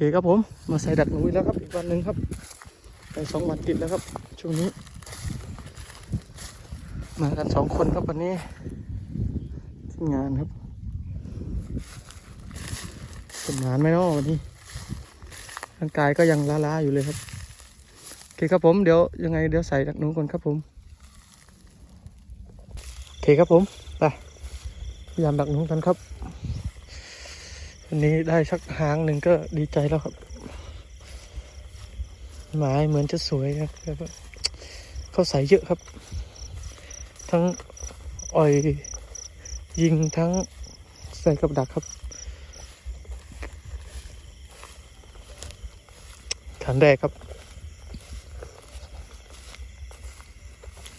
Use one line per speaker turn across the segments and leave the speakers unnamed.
เคครับผม มาใส่ดักหนูอีกแล้วครับ อีกวันหนึ่งครับไปสองวันติดแล้วครับ ช่วงนี้ มากันสองคนครับวันนี้ทีมงานครับเป็นงานไหมเนาะวันนี้ร่างกายก็ยังล้าๆอยู่เลยครับโอเคครับผมเดี๋ยวยังไงเดี๋ยวใส่ดักหนูก่อนครับผมโอเคครับผมไปพยายามดักหนูกันครับ วันนี้ได้สักหางหนึ่งก็ดีใจแล้วครับ หมายเหมือนจะสวยครับแต่ว่าเขาใส่เยอะครับ ทั้งอ่อยยิงทั้งใส่กับดักครับขันแรกครับ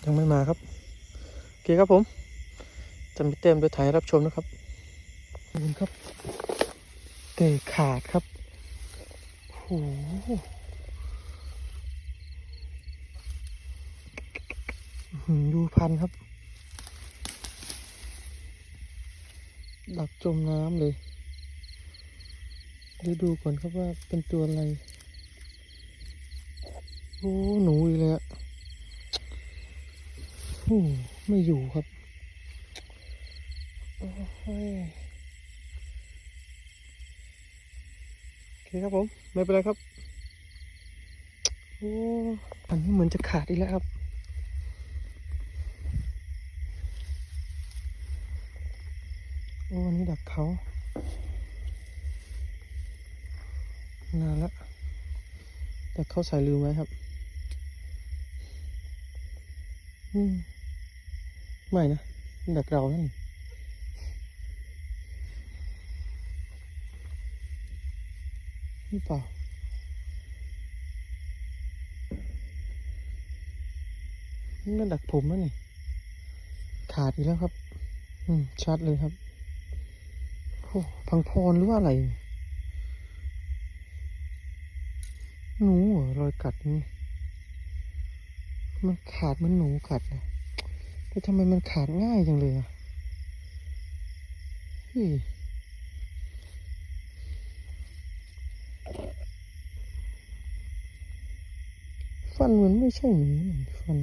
ยังไม่มาครับ โอเคครับผม จะมีเต็มโดยถ่ายรับชมนะครับขอบคุณครับ เตะขาดครับโอ้โหดูพันครับ ดักจมน้ำเลยเดี๋ยวดูก่อนครับว่าเป็นตัวอะไร โอ้ หนูอีกแล้วโอ้ไม่อยู่ครับ โอ้ย เคครับผมไม่เป็นไรครับโอ้อันนี้เหมือนจะขาดอีกแล้วครับโอ้อันนี้ดักเขานานแล้วดักเขาใส่ลืมไว้ครับ อืมไม่นะดักเรานั่น หรือเปล่านี่มันดักผมนะนี่ ขาดอีกแล้วครับ อืม ชัดเลยครับโอ้พังพรหรือว่าอะไร หนูเหรอรอยกัดนี่ มันขาดมันหนูกัดนะแต่ทำไมมันขาดง่ายจังเลยอะเฮ้ ฟันมันไม่ใช่หมีนี่ฟัน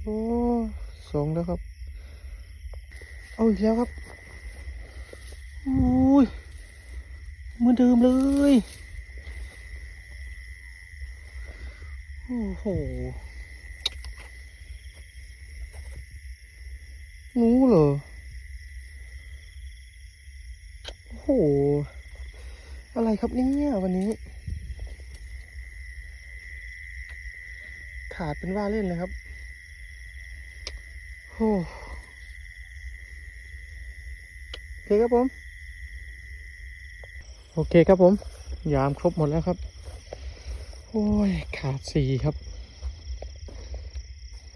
โอ้สองแล้วครับ เอาอีกแล้วครับอุ้ยเหมือนเดิมเลย โอ้โหหนูเหรอ โอ้โห อะไรครับเนี่ยวันนี้ ขาดเป็นว่าเล่นเลยครับโอ้โอเคครับผม โอเคครับผม ยามครบหมดแล้วครับ โอ้ย ขาดสี่ครับ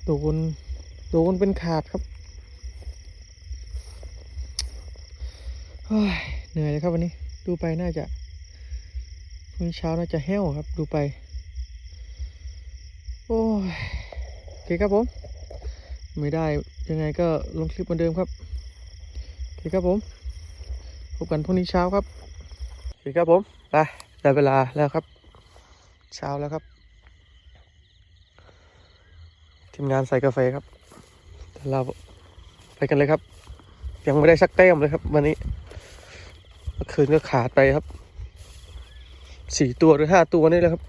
โดน โดนเป็นขาดครับเหนื่อยเลยครับวันนี้ ดูไปน่าจะพรุ่งนี้เช้าน่าจะแห้วครับ ดูไป โอ้ยโอเคครับผม ไม่ได้ยังไงก็ลงคลิปเหมือนเดิมครับโอเคครับผมพบกันพรุ่งนี้เช้าครับโอเคครับผมไปได้เวลาแล้วครับ เช้าแล้วครับ ทีมงานใส่กาแฟครับเราไปกันเลยครับ ยังไม่ได้สักแต้มเลยครับ วันนี้เมื่อคืนก็ขาดไปครับสี่ตัวหรือห้าตัวนี่แหละครับ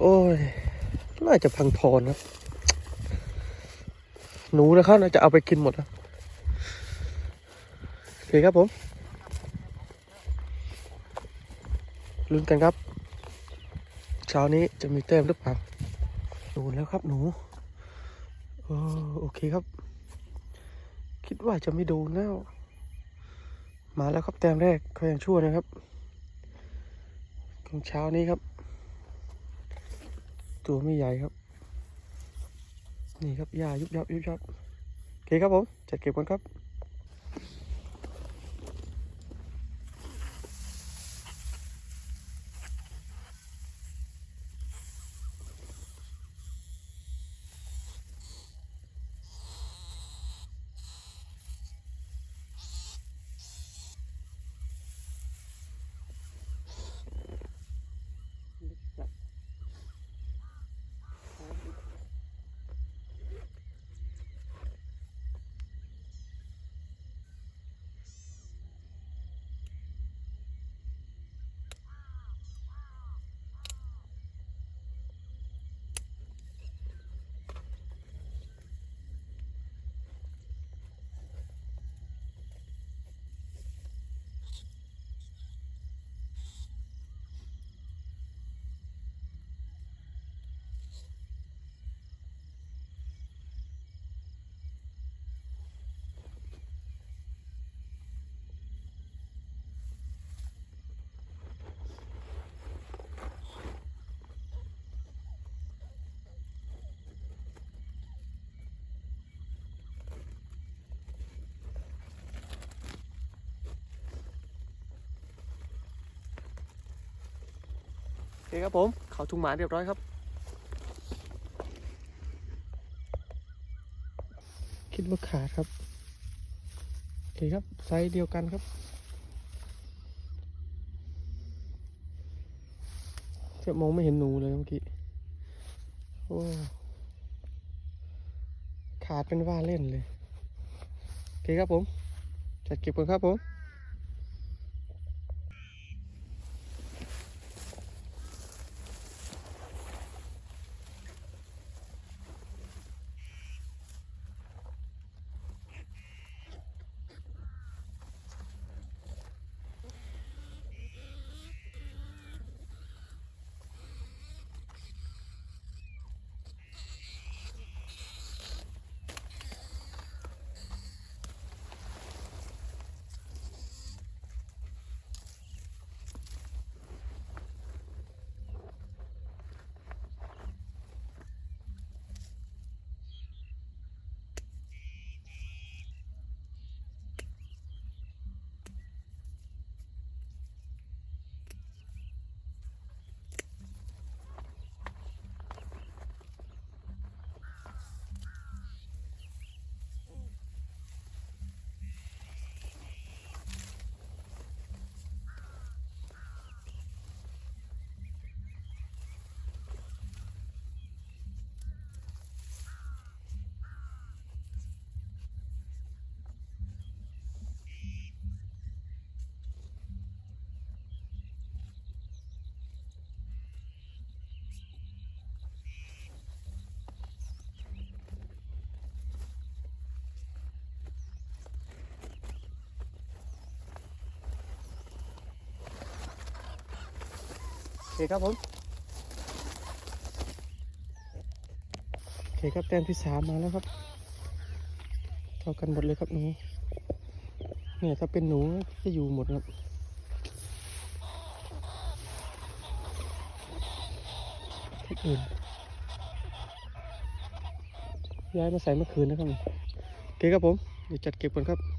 โอ้ย น่าจะพังพรครับ หนูนะครับน่าจะเอาไปกินหมดนะโอเคครับผมลุ้นกันครับ เช้านี้จะมีแต้มหรือเปล่าโดนแล้วครับหนูเออโอเคครับ คิดว่าจะไม่โดนแล้ว มาแล้วครับแต้มแรกเขายังชั่วนะครับของเช้านี้ครับ ตัวไม่ใหญ่ครับ นี่ครับหญ้ายุบยับยุบยับโอเคครับผมจัดเก็บกันครับ ครับผมเขาทุ่งหมาเรียบร้อยครับ คิดว่าขาดครับโอเคครับไซส์เดียวกันครับจะมองไม่เห็นหนูเลยเมื่อกี้โอ้ขาดเป็นว่าเล่นเลยโอเคครับผม จัดเก็บกันครับผม เคครับผมโอเคครับแต้มที่สามมาแล้วครับเท่ากันหมดเลยครับหนูเนี่ยถ้าเป็นหนูจะอยู่หมดครับที่อื่นย้ายมาใส่เมื่อคืนนะครับโอเคครับผมเดี๋ยวจัดเก็บก่อนครับ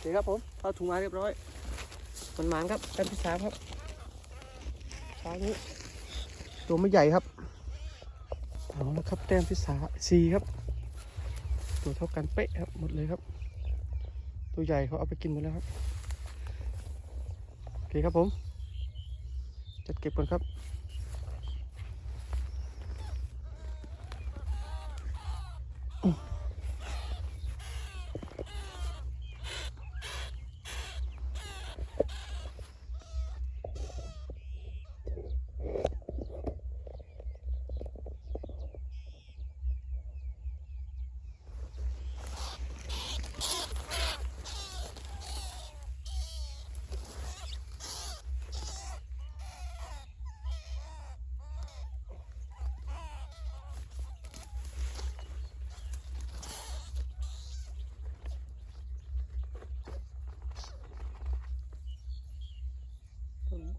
เคครับผมเอาถุงมาเรียบร้อยมันหมานครับแต้มที่สามครับช้านี้ตัวไม่ใหญ่ครับเอาละครับแต้มที่สาสี่ครับ ตัวเท่ากันเป๊ะครับหมดเลยครับ ตัวใหญ่เขาเอาไปกินหมดแล้วครับโอเคครับผม จัดเก็บก่อนครับ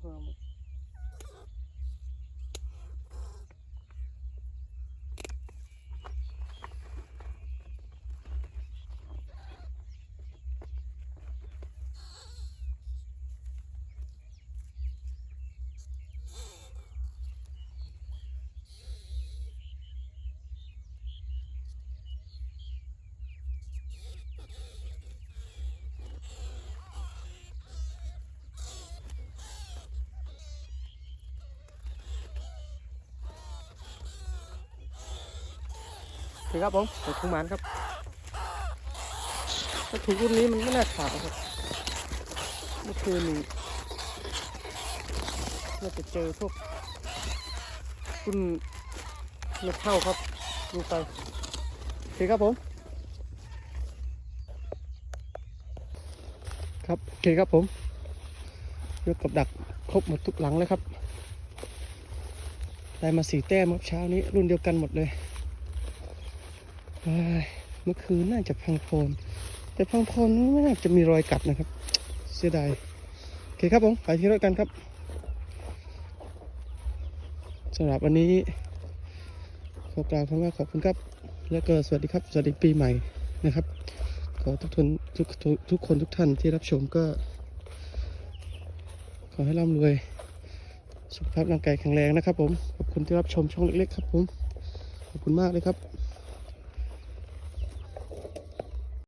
ต้ คือครับผมเปิดทุ่งหมานครับถ้าถูกรุ่นนี้มันไม่น่าขาดนะครับเมื่อคืนนี้น่าจะเจอพวกรุ่นเล็กเท่าครับ ดูไปโอเคครับผมครับโอเคครับผมยกกับดักครบหมดทุกหลังเลยครับ ได้มาสี่แต้มครับเช้านี้รุ่นเดียวกันหมดเลย เมื่อคืนน่าจะพังโพนแต่พังโพนไม่น่าจะมีรอยกัดนะครับ เสียดายโอเคครับผมไปที่รถกันครับสำหรับวันนี้ขอกล่าวคำว่าขอบคุณครับ แล้วก็สวัสดีครับ สวัสดีปีใหม่นะครับ ขอทุกทนทุกทุกคนทุกท่านที่รับชมก็ ขอให้ร่ำรวย สุขภาพร่างกายแข็งแรงนะครับผม ขอบคุณที่รับชมช่องเล็กๆครับผม ขอบคุณมากเลยครับ